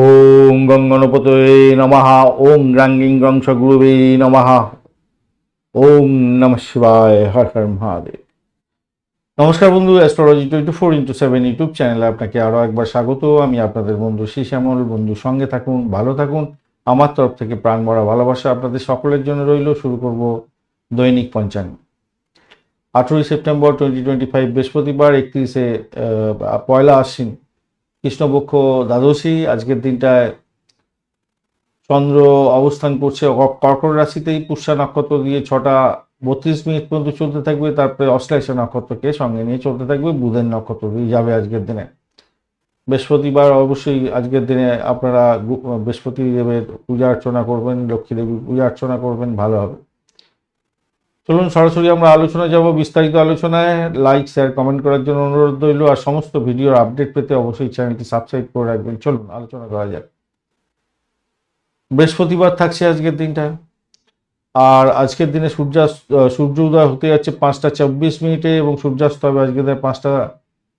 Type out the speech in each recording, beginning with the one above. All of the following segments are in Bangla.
ওম গঙ্গনপতয়ে নমঃ। ওম রাঙ্গিং গংস গুরুবে নমঃ। ওম নম শিবায়। হর হর মহাদেব। নমস্কার বন্ধু astrology twenty four into seven YouTube চ্যানেলে আপনাকে আরও একবার স্বাগত। আমি আপনাদের বন্ধু শ্রী শ্যামল বন্ধু, সঙ্গে থাকুন, ভালো থাকুন। আমার তরফ থেকে প্রাণ ভরা ভালোবাসা আপনাদের সকলের জন্য রইল। শুরু করব দৈনিক পঞ্চাঙ্গ আঠেরোই সেপ্টেম্বর টোয়েন্টি টোয়েন্টি ফাইভ বৃহস্পতিবার, একত্রিশে পয়লা আশ্বিন। কৃষ্ণপক্ষ দ্বাদশী, আজকের দিনটায় চন্দ্র অবস্থান করছে কর্কট রাশিতেই পুষ্যা নক্ষত্র দিয়ে ছটা বত্রিশ মিনিট পর্যন্ত চলতে থাকবে, তারপরে অশ্লেষা নক্ষত্রকে সঙ্গে নিয়ে চলতে থাকবে, বুধের নক্ষত্র দিয়ে যাবে আজকের দিনে। বৃহস্পতিবার অবশ্যই আজকের দিনে আপনারা বৃহস্পতি দেবের পূজা অর্চনা করবেন লক্ষ্মী দেবীর পূজা অর্চনা করবেন, ভালো হবে। চলুন সরাসরি আমরা আলোচনা যাব, বিস্তারিত আলোচনায়। লাইক শেয়ার কমেন্ট করার জন্য অনুরোধ রইল। আর সমস্ত ভিডিওর আপডেট পেতে অবশ্যই চ্যানেলটি সাবস্ক্রাইব করে রাখবেন। চলুন, আলোচনা করা যাক। বৃহস্পতিবার থাকছে আজকের দিনটা। আর আজকের দিনে সূর্যাস্ত সূর্য উদয় হতে যাচ্ছে পাঁচটা চব্বিশ মিনিটে এবং সূর্যাস্ত হবে আজকের দিনে পাঁচটা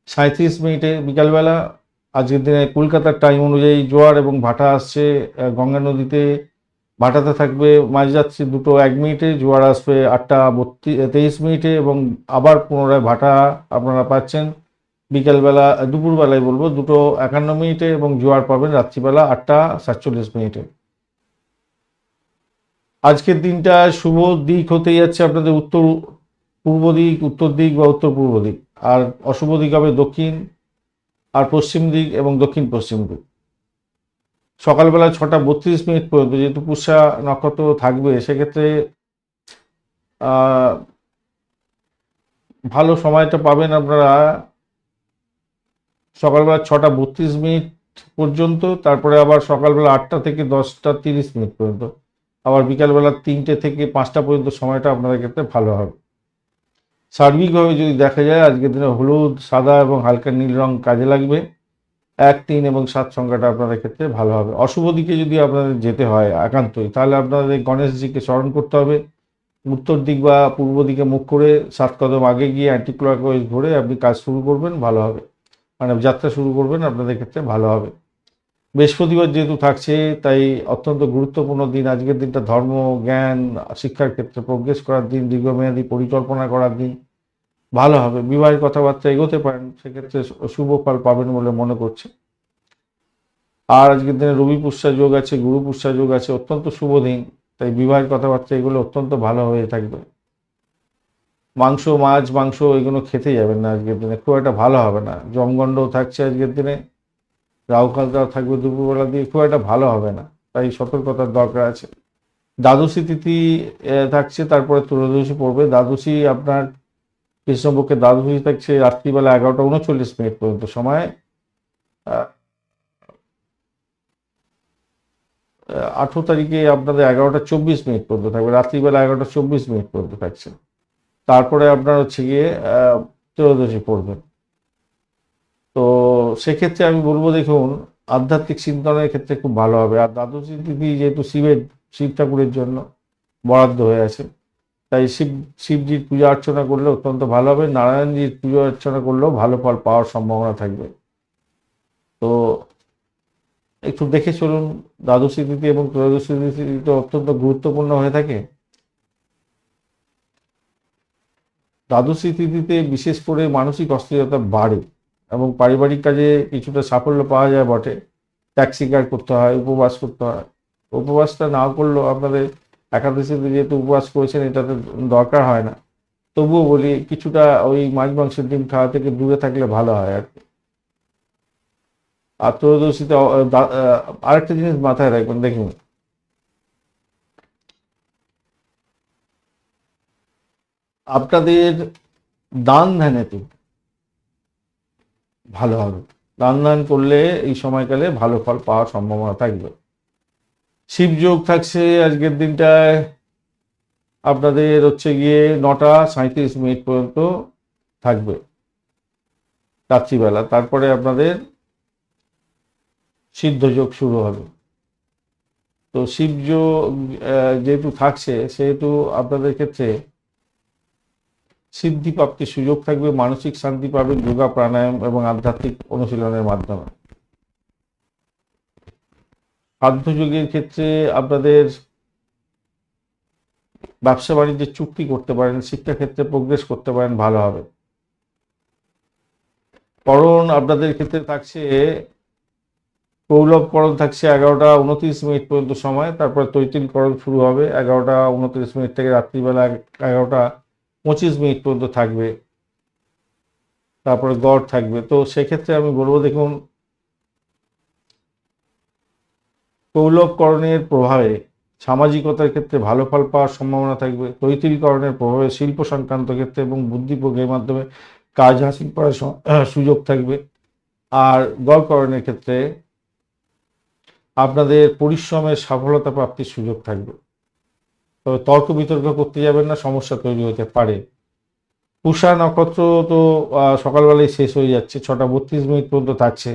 সাঁত্রিশ মিনিটে বিকালবেলা। আজকের দিনে কলকাতার টাইম অনুযায়ী জোয়ার এবং ভাটা আসছে গঙ্গা নদীতে। ভাটাতে থাকবে মাঝযাত্রী দুটো এক মিনিটে, জোয়ার আসবে আটটা বত্রিশ তেইশ মিনিটে এবং আবার পুনরায় ভাটা আপনারা পাচ্ছেন। বিকেলবেলা, দুপুরবেলায় বলব, দুটো একান্ন মিনিটে এবং জোয়ার পাবেন রাত্রিবেলা আটটা সাতচল্লিশ মিনিটে। আজকের দিনটা শুভ দিক হতে যাচ্ছে আপনাদের উত্তর, পূর্ব দিক, উত্তর দিক বা উত্তর পূর্ব দিক। আর অশুভ দিক হবে দক্ষিণ, আর পশ্চিম দিক এবং দক্ষিণ পশ্চিম দিক। সকালবেলা ছটা বত্রিশ মিনিট পর্যন্ত, যেহেতু পুষা নক্ষত্র থাকবে, সেক্ষেত্রে ভালো সময়টা পাবেন আপনারা সকালবেলা ছটা বত্রিশ মিনিট পর্যন্ত, তারপরে আবার সকালবেলা আটটা থেকে দশটা তিরিশ মিনিট পর্যন্ত। আবার বিকালবেলা তিনটে থেকে পাঁচটা পর্যন্ত সময়টা আপনাদের ক্ষেত্রে ভালো হবে। সার্বিকভাবে যদি দেখা যায়, আজকের দিনে হলুদ, সাদা এবং হালকা নীল রং কাজে লাগবে। এক, তিন এবং সাত সংখ্যাটা আপনাদের ক্ষেত্রে ভালো হবে। অশুভ দিকে যদি আপনাদের যেতে হয় একান্তই, তাহলে আপনাদের গণেশজিকে স্মরণ করতে হবে। উত্তর দিক বা পূর্ব দিকে মুখ করে সাত কদম আগে গিয়ে অ্যান্টি ক্লকওয়াইজ ঘুরে আপনি কাজ শুরু করবেন, ভালো হবে। মানে যাত্রা শুরু করবেন, আপনাদের ক্ষেত্রে ভালো হবে। বৃহস্পতিবার যেহেতু থাকছে, তাই অত্যন্ত গুরুত্বপূর্ণ দিন। আজকের দিনটা ধর্ম, জ্ঞান, শিক্ষার ক্ষেত্রে প্রোগ্রেস করার দিন, দীর্ঘমেয়াদী পরিকল্পনা করার দিন। ভালো হবে, বিবাহের কথাবার্তা এগোতে পারেন, সেক্ষেত্রে শুভ ফল পাবেন বলে মনে করছে। আর আজকের দিনে রবি পুষ্যা যোগ আছে, গুরু পুষ্যা যোগ আছে, অত্যন্ত শুভ দিন, তাই বিবাহের কথাবার্তা এগুলো অত্যন্ত ভালো হয়ে থাকবে। মাংস, মাছ, মাংস এগুলো খেতে যাবেন না আজকের দিনে, খুব একটা ভালো হবে না। জমগণ্ডও থাকছে আজকের দিনে, রাহুকালটাও থাকবে দুপুরবেলা দিয়ে, খুব একটা ভালো হবে না, তাই সতর্কতার দরকার আছে। দ্বাদশী তিথি থাকছে, তারপরে ত্রয়োদশী পড়বে। দ্বাদশী আপনার কৃষ্ণপক্ষে দ্বাদশী থাকছে রাত্রিবেলা এগারোটা উনচল্লিশ মিনিট পর্যন্ত সময়। আঠেরো তারিখে আপনাদের এগারোটা চব্বিশ মিনিট পর্যন্ত থাকবে রাত্রিবেলা এগারোটা চব্বিশ মিনিট পর্যন্ত থাকছে। তারপরে আপনার হচ্ছে গিয়ে ত্রয়োদশী পড়বে। তো সেক্ষেত্রে আমি বলব দেখুন, আধ্যাত্মিক চিন্তনের ক্ষেত্রে খুব ভালো হবে। আর দ্বাদশী তিথি যেহেতু শিবের, শিব ঠাকুরের জন্য বরাদ্দ হয়ে আছে। তাই শিব, শিবজির পূজা অর্চনা করলে অত্যন্ত ভালো হবে, নারায়ণজির পূজা অর্চনা করলেও ভালো ফল পাওয়ার সম্ভাবনা থাকবে। তো একটু দেখে চলুন, দ্বাদশী তিথি এবং ত্রয়োদশী তিথি তো অত্যন্ত গুরুত্বপূর্ণ হয়ে থাকে। দ্বাদশী তিথিতে বিশেষ করে মানসিক অস্থিরতা বাড়ে এবং পারিবারিক কাজে কিছুটা সাফল্য পাওয়া যায় বটে। ত্যাগ স্বীকার করতে হয়, উপবাস করতে হয়। উপবাসটা না করলেও আপনাদের একাদশীতে যেহেতু উপবাস করেছেন, এটাতে দরকার হয় না। তবুও বলি, কিছুটা ওই মাছ মাংসের ডিম খাওয়া থেকে দূরে থাকলে ভালো হয় আর কি। আর ত্রয়োদশীতে আরেকটা জিনিস মাথায় রাখবেন, দেখুন। আপনাদের দান ধ্যানেতে ভালো হবে। দান দান করলে এই সময়কালে ভালো ফল পাওয়ার সম্ভাবনা থাকবে। শিবযোগ থাকছে আজকের দিনটায়। আপনাদের হচ্ছে গিয়ে নটা সাঁত্রিশ মিনিট পর্যন্ত থাকবে রাত্রিবেলা। তারপরে আপনাদের সিদ্ধযোগ শুরু হবে। তো শিবযোগ যেহেতু থাকছে, সেহেতু আপনাদের ক্ষেত্রে সিদ্ধি প্রাপ্তির সুযোগ থাকবে, মানসিক শান্তি পাবেন, যোগা, প্রাণায়াম এবং আধ্যাত্মিক অনুশীলনের মাধ্যমে। সাধ্যযোগের ক্ষেত্রে আপনাদের ব্যবসা বাণিজ্যের চুক্তি করতে পারেন শিক্ষাক্ষেত্রে প্রোগ্রেস করতে পারেন, ভালো হবে। করণ আপনাদের ক্ষেত্রে থাকছে কৌলভকরণ থাকছে এগারোটা উনত্রিশ মিনিট পর্যন্ত সময়, তারপরে তৈতিলকরণ শুরু হবে এগারোটা উনত্রিশ মিনিট থেকে রাত্রিবেলা এগারোটা পঁচিশ মিনিট পর্যন্ত থাকবে। তারপরে গড় থাকবে। তো সেক্ষেত্রে আমি বলব, দেখুন কৌলভকরণের প্রভাবে সামাজিকতার ক্ষেত্রে ভালো ফল পাওয়ার সম্ভাবনা থাকবে। তৈতিলকরণের প্রভাবে শিল্প সংক্রান্ত ক্ষেত্রে এবং বুদ্ধি প্রয়োগের মাধ্যমে কাজ হাসিল করার সুযোগ থাকবে। আর গড়করণের ক্ষেত্রে আপনাদের পরিশ্রমের সফলতা প্রাপ্তির সুযোগ থাকবে। তবে তর্ক বিতর্ক করতে যাবেন না, সমস্যা তৈরি হতে পারে। পুষা নক্ষত্র তো সকালবেলায় শেষ হয়ে যাচ্ছে, ছটা বত্রিশ মিনিট পর্যন্ত থাকছে।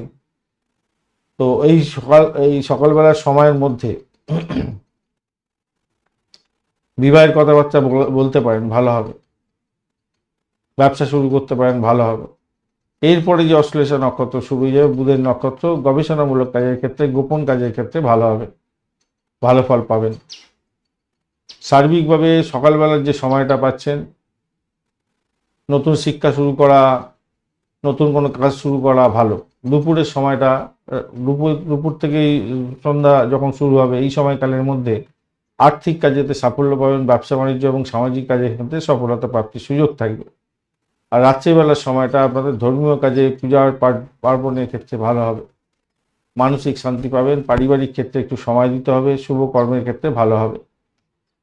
তো এই সকাল, এই সকালবেলার সময়ের মধ্যে বিবাহের কথাবার্তা বল- বলতে পারেন, ভালো হবে। ব্যবসা শুরু করতে পারেন, ভালো হবে। এরপরে যে অশ্লেষা নক্ষত্র শুরু হয়ে যাবে বুধের নক্ষত্র, গবেষণামূলক কাজের ক্ষেত্রে, গোপন কাজের ক্ষেত্রে ভালো হবে, ভালো ফল পাবেন। সার্বিকভাবে সকালবেলার যে সময়টা পাচ্ছেন, নতুন শিক্ষা শুরু করা, নতুন কোনো কাজ শুরু করা ভালো। দুপুরের সময়টা দুপুর দুপুর থেকেই সন্ধ্যা যখন শুরু হবে, এই সময়কালের মধ্যে আর্থিক কাজেতে সাফল্য পাবেন, ব্যবসা বাণিজ্য এবং সামাজিক কাজের ক্ষেত্রে সফলতা প্রাপ্তির সুযোগ থাকবে। আর রাত্রিবেলার সময়টা আপনাদের ধর্মীয় কাজে পূজার পার্বণের ক্ষেত্রে ভালো হবে। মানসিক শান্তি পাবেন, পারিবারিক ক্ষেত্রে একটু সময় দিতে হবে, শুভ কর্মের ক্ষেত্রে ভালো হবে।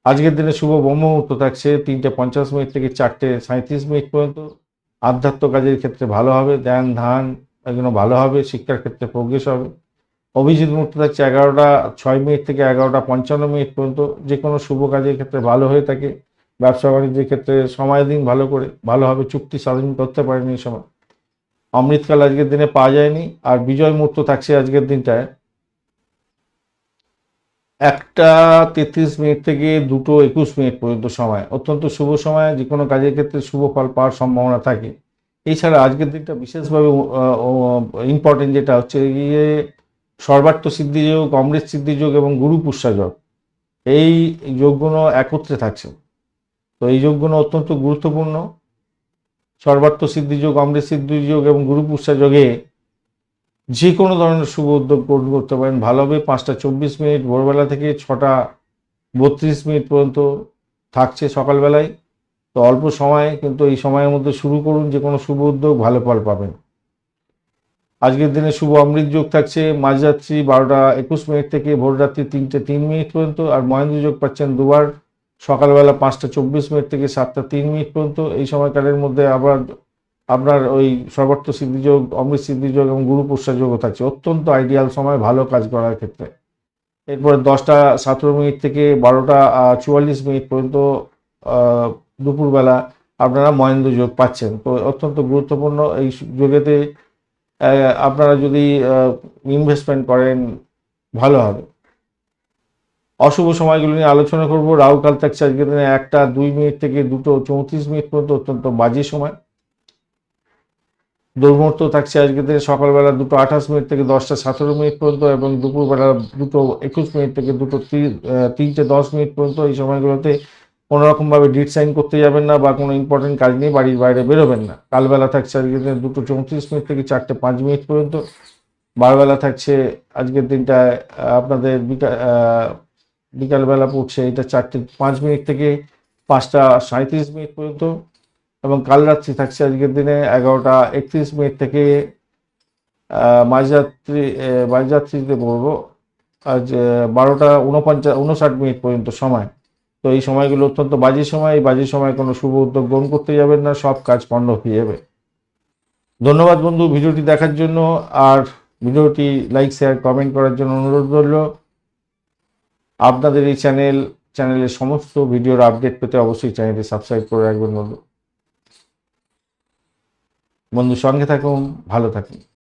আজকের দিনে শুভ ব্রহ্ম মুহূর্ত থাকছে, তিনটে পঞ্চাশ মিনিট থেকে চারটে সাঁত্রিশ মিনিট পর্যন্ত। আধ্যাত্ম কাজের ক্ষেত্রে ভালো হবে, ধ্যান, ধান এগুলো ভালো হবে, শিক্ষার ক্ষেত্রে প্রোগ্রেস হবে। অভিজিৎ থাকছে এগারোটা, ছয় মিনিট থেকে এগারোটা পঞ্চান্ন মিনিট পর্যন্ত যে কোনো শুভ কাজের ক্ষেত্রে ভালো হয়ে থাকে। ব্যবসা বাণিজ্যের ক্ষেত্রে সময় দিন ভালো করে ভালোভাবে চুক্তি স্বাধীন করতে পারেনি এই সময়। অমৃতকাল আজকের দিনে পাওয়া যায়নি, আর বিজয় মুহূর্ত থাকছে আজকের দিনটায়। একটা তেত্রিশ মিনিট থেকে দুটো একুশ মিনিট পর্যন্ত সময়, অত্যন্ত শুভ সময়, যে কোনো কাজের ক্ষেত্রে শুভ ফল পাওয়ার সম্ভাবনা থাকে। এছাড়া আজকের দিনটা বিশেষভাবে ইম্পর্টেন্ট যেটা হচ্ছে গিয়ে সর্বার্থ সিদ্ধিযোগ অমৃত সিদ্ধিযোগ এবং গুরু পুষ্যাযোগ এই যোগগুলো একত্রে থাকছে। তো এই যোগগুলো অত্যন্ত গুরুত্বপূর্ণ। সর্বার্থ সিদ্ধিযোগ অমৃত সিদ্ধিযোগ এবং গুরু পুষ্যাযোগে যে কোনো ধরনের শুভ উদ্যোগ গ্রহণ করতে পারেন। ভালোভাবে পাঁচটা চব্বিশ মিনিট, ভোরবেলা থেকে ছটা বত্রিশ মিনিট পর্যন্ত থাকছে সকালবেলায়। তো অল্প সময় কিন্তু এই সময়ের মধ্যে শুরু করুন, যে কোনো শুভ উদ্যোগ, ভালো ফল পাবেন। আজকের দিনে শুভ অমৃত যোগ থাকছে। মাঝরাত্রি বারোটা একুশ মিনিট থেকে ভোররাত্রি তিনটে তিন মিনিট পর্যন্ত আর মহেন্দ্র যোগ পাচ্ছেন দুবার। সকালবেলা পাঁচটা চব্বিশ মিনিট থেকে সাতটা তিন মিনিট পর্যন্ত। এই সময়কালের মধ্যে আবার আপনার ওই সর্বার্থ সিদ্ধিযোগ অমৃত সিদ্ধিযোগ এবং গুরু যোগও থাকছে। অত্যন্ত আইডিয়াল সময়, ভালো কাজ করার ক্ষেত্রে। এরপরে দশটা সতেরো মিনিট থেকে বারোটা চুয়াল্লিশ মিনিট পর্যন্ত দুপুরবেলা আপনারা মহেন্দ্র যোগ পাচ্ছেন। তো অত্যন্ত গুরুত্বপূর্ণ এই যোগেতে আপনারা যদি ইনভেস্টমেন্ট করেন, ভালো হবে। অশুভ সময়গুলো নিয়ে আলোচনা করব। রাহুকাল থাকছে আজকের দিনে একটা, দুই মিনিট থেকে দুটো, চৌত্রিশ মিনিট পর্যন্ত অত্যন্ত বাজে সময়। দুর্মুহূর্ত থাকছে আজকের দিনে সকালবেলা দুটো আঠাশ মিনিট থেকে দশটা সতেরো মিনিট পর্যন্ত এবং দুপুরবেলা দুটো একুশ মিনিট থেকে দুটো তিনটে দশ মিনিট পর্যন্ত এই সময়গুলোতে কোনো রকমভাবে ডিট সাইন করতে যাবেন না বা কোনো ইম্পর্টেন্ট কাজ নিয়ে বাড়ির বাইরে বেরোবেন না। কালবেলা থাকছে আজকের দিনে দুটো চৌত্রিশ মিনিট থেকে চারটে পাঁচ মিনিট পর্যন্ত। বারবেলা থাকছে আজকের দিনটায় আপনাদের বিকাল বিকালবেলা পড়ছে এটা চারটে পাঁচ মিনিট থেকে পাঁচটা সাঁত্রিশ মিনিট পর্যন্ত। এবং কাল রাত্রি থাকছে আজকের দিনে এগারোটা একত্রিশ মিনিট থেকে মাঝরাত্রি মাঝরাত্রিতে পড়ব। আজ বারোটা উনপঞ্চাশ উনষাট মিনিট পর্যন্ত সময়। তো এই সময়গুলো অত্যন্ত বাজে সময়, এই বাজে সময় কোনো শুভ উদ্যোগ গ্রহণ করতে যাবেন না, সব কাজ পণ্ড হয়ে যাবে। ধন্যবাদ বন্ধু ভিডিওটি দেখার জন্য, আর ভিডিওটি লাইক, শেয়ার, কমেন্ট করার জন্য অনুরোধ রইল। আপনাদের এই চ্যানেল, চ্যানেলের সমস্ত ভিডিওর আপডেট পেতে অবশ্যই চ্যানেলটি সাবস্ক্রাইব করে রাখবেন বন্ধু। বন্ধু সঙ্গে থাকুন, ভালো থাকুন।